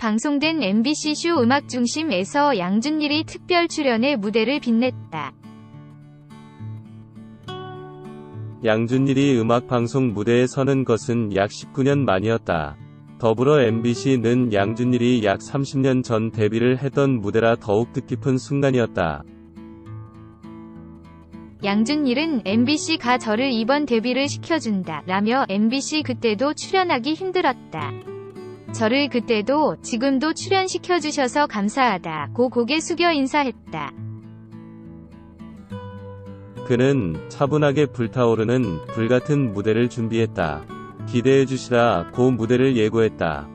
방송된 MBC 쇼 음악 중심에서 양준일이 특별 출연해 무대를 빛냈다. 양준일이 음악방송 무대에 서는 것은 약 19년 만이었다. 더불어 MBC는 양준일이 약 30년 전 데뷔를 했던 무대라 더욱 뜻깊은 순간이었다. 양준일은 MBC가 저를 이번 데뷔를 시켜준다 라며 MBC 그때도 출연하기 힘들었다. 저를 그때도 지금도 출연시켜주셔서 감사하다고 고개 숙여 인사했다. 그는 차분하게 불타오르는 불같은 무대를 준비했다. 기대해 주시라 고 무대를 예고했다.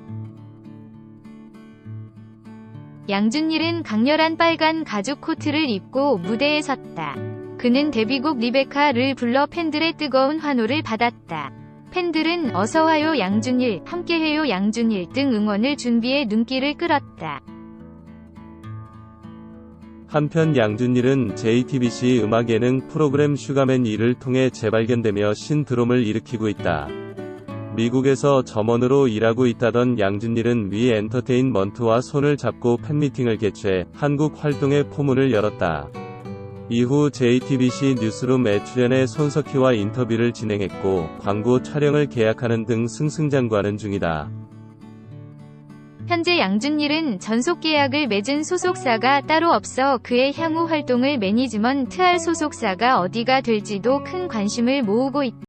양준일은 강렬한 빨간 가죽 코트를 입고 무대에 섰다. 그는 데뷔곡 리베카를 불러 팬들의 뜨거운 환호를 받았다. 팬들은 어서와요 양준일, 함께해요 양준일 등 응원을 준비해 눈길을 끌었다. 한편 양준일은 JTBC 음악 예능 프로그램 슈가맨 2를 통해 재발견되며 신드롬을 일으키고 있다. 미국에서 점원으로 일하고 있다던 양준일은 위 엔터테인먼트와 손을 잡고 팬미팅을 개최 한국 활동의 포문을 열었다. 이후 JTBC 뉴스룸에 출연해 손석희와 인터뷰를 진행했고 광고 촬영을 계약하는 등 승승장구하는 중이다. 현재 양준일은 전속 계약을 맺은 소속사가 따로 없어 그의 향후 활동을 매니지먼트 할 소속사가 어디가 될지도 큰 관심을 모으고 있다.